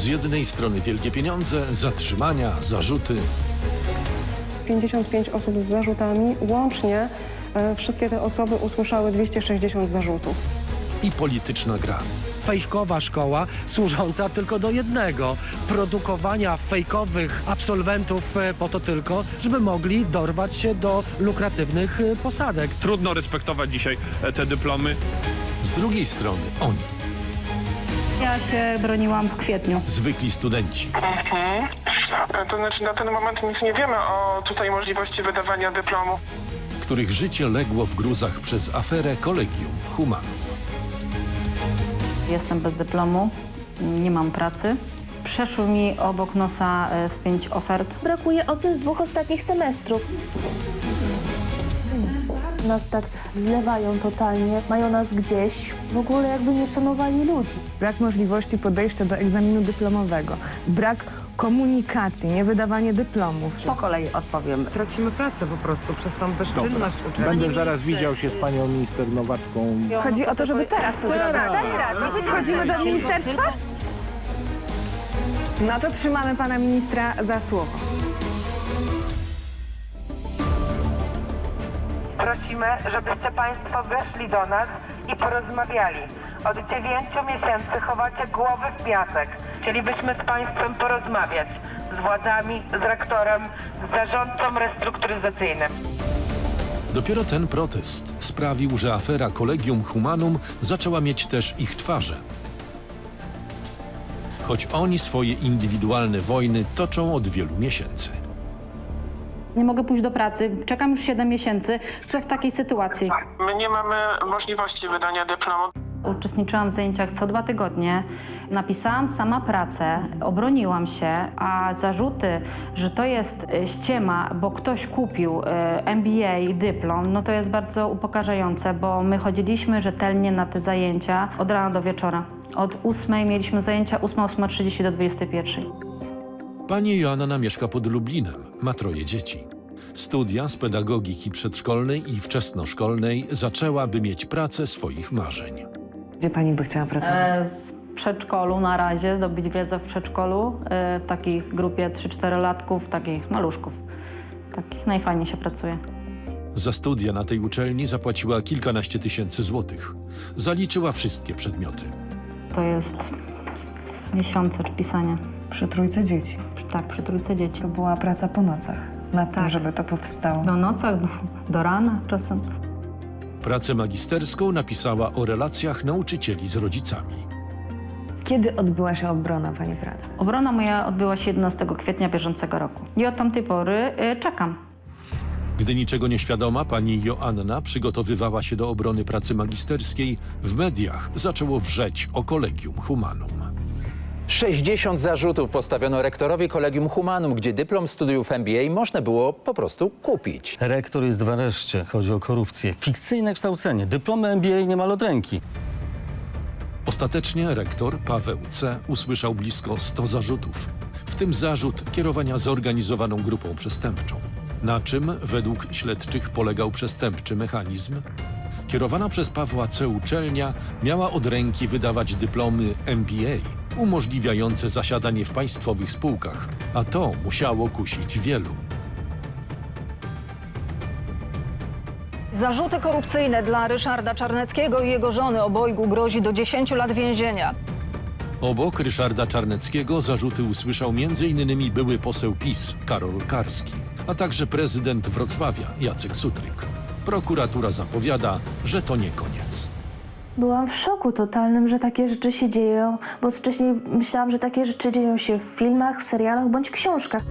Z jednej strony wielkie pieniądze, zatrzymania, zarzuty, 55 osób z zarzutami. Łącznie e, wszystkie te osoby usłyszały 260 zarzutów. i polityczna gra. fejkowa szkoła służąca tylko do jednego produkowania fejkowych absolwentów e, po to tylko, żeby mogli dorwać się do lukratywnych e, posadek. Trudno respektować dzisiaj e, te dyplomy. Z drugiej strony oni, Ja się broniłam w kwietniu. zwykli studenci. Mhm. To znaczy na ten moment nic nie wiemy o tutaj możliwości wydawania dyplomu. których życie legło w gruzach przez aferę Kolegium Humanum. Jestem bez dyplomu, nie mam pracy. Przeszły mi obok nosa e, z pięć ofert. Brakuje ocen z dwóch ostatnich semestrów. Nas tak zlewają totalnie, mają nas gdzieś, w ogóle jakby nie szanowali ludzi. brak możliwości podejścia do egzaminu dyplomowego, brak komunikacji, niewydawanie dyplomów. Po kolei odpowiem. Tracimy pracę po prostu przez tą bezczynność uczelni. Będę zaraz widział się z panią minister Nowacką. Chodzi o to, żeby teraz to zrobić. Wchodzimy do ministerstwa? No to trzymamy pana ministra za słowo. Prosimy, żebyście Państwo weszli do nas i porozmawiali. Od dziewięciu miesięcy chowacie głowy w piasek. Chcielibyśmy z Państwem porozmawiać. Z władzami, z rektorem, z zarządcą restrukturyzacyjnym. Dopiero ten protest sprawił, że afera Kolegium Humanum zaczęła mieć też ich twarze. Choć oni swoje indywidualne wojny toczą od wielu miesięcy. Nie mogę pójść do pracy, czekam już 7 miesięcy. Co w takiej sytuacji? My nie mamy możliwości wydania dyplomu. Uczestniczyłam w zajęciach co dwa tygodnie, napisałam sama pracę, obroniłam się, a zarzuty, że to jest e, ściema, bo ktoś kupił e, MBA dyplom, no to jest bardzo upokarzające, bo my chodziliśmy rzetelnie na te zajęcia od rana do wieczora. Od 8 mieliśmy zajęcia 8, 8.30 do 21. Pani Joanna mieszka pod Lublinem, ma troje dzieci. Studia z pedagogiki przedszkolnej i wczesnoszkolnej zaczęła, by mieć pracę swoich marzeń. Gdzie pani by chciała pracować? E, Z przedszkolu na razie, zdobyć wiedzę w przedszkolu, e, w takiej grupie 3-4 latków, takich maluszków. Takich najfajniej się pracuje. Za studia na tej uczelni zapłaciła kilkanaście tysięcy złotych. Zaliczyła wszystkie przedmioty. To jest miesiące pisania. Przy trójce dzieci. Tak, przy trójce dzieci. To była praca po nocach nad tym, Tak. żeby to powstało. Do nocach, do, do rana czasem. Pracę magisterską napisała o relacjach nauczycieli z rodzicami. Kiedy odbyła się obrona pani pracy? Obrona moja odbyła się 11 kwietnia bieżącego roku. I od tamtej pory y, czekam. Gdy niczego nie świadoma, pani Joanna przygotowywała się do obrony pracy magisterskiej. W mediach zaczęło wrzeć o Kolegium Humanum. 60 zarzutów postawiono rektorowi Kolegium Humanum, gdzie dyplom studiów MBA można było po prostu kupić. Rektor jest w areszcie. Chodzi o korupcję. Fikcyjne kształcenie. Dyplomy MBA niemal od ręki. Ostatecznie rektor Paweł C. usłyszał blisko 100 zarzutów, w tym zarzut kierowania zorganizowaną grupą przestępczą. Na czym według śledczych polegał przestępczy mechanizm? Kierowana przez Pawła C. uczelnia miała od ręki wydawać dyplomy MBA, umożliwiające zasiadanie w państwowych spółkach, a to musiało kusić wielu. Zarzuty korupcyjne dla Ryszarda Czarneckiego i jego żony obojgu grozi do 10 lat więzienia. Obok Ryszarda Czarneckiego zarzuty usłyszał m.in. były poseł PiS Karol Karski, a także prezydent Wrocławia Jacek Sutryk. Prokuratura zapowiada, że to nie koniec. Byłam w szoku totalnym, że takie rzeczy się dzieją, bo wcześniej myślałam, że takie rzeczy dzieją się w filmach, serialach bądź książkach.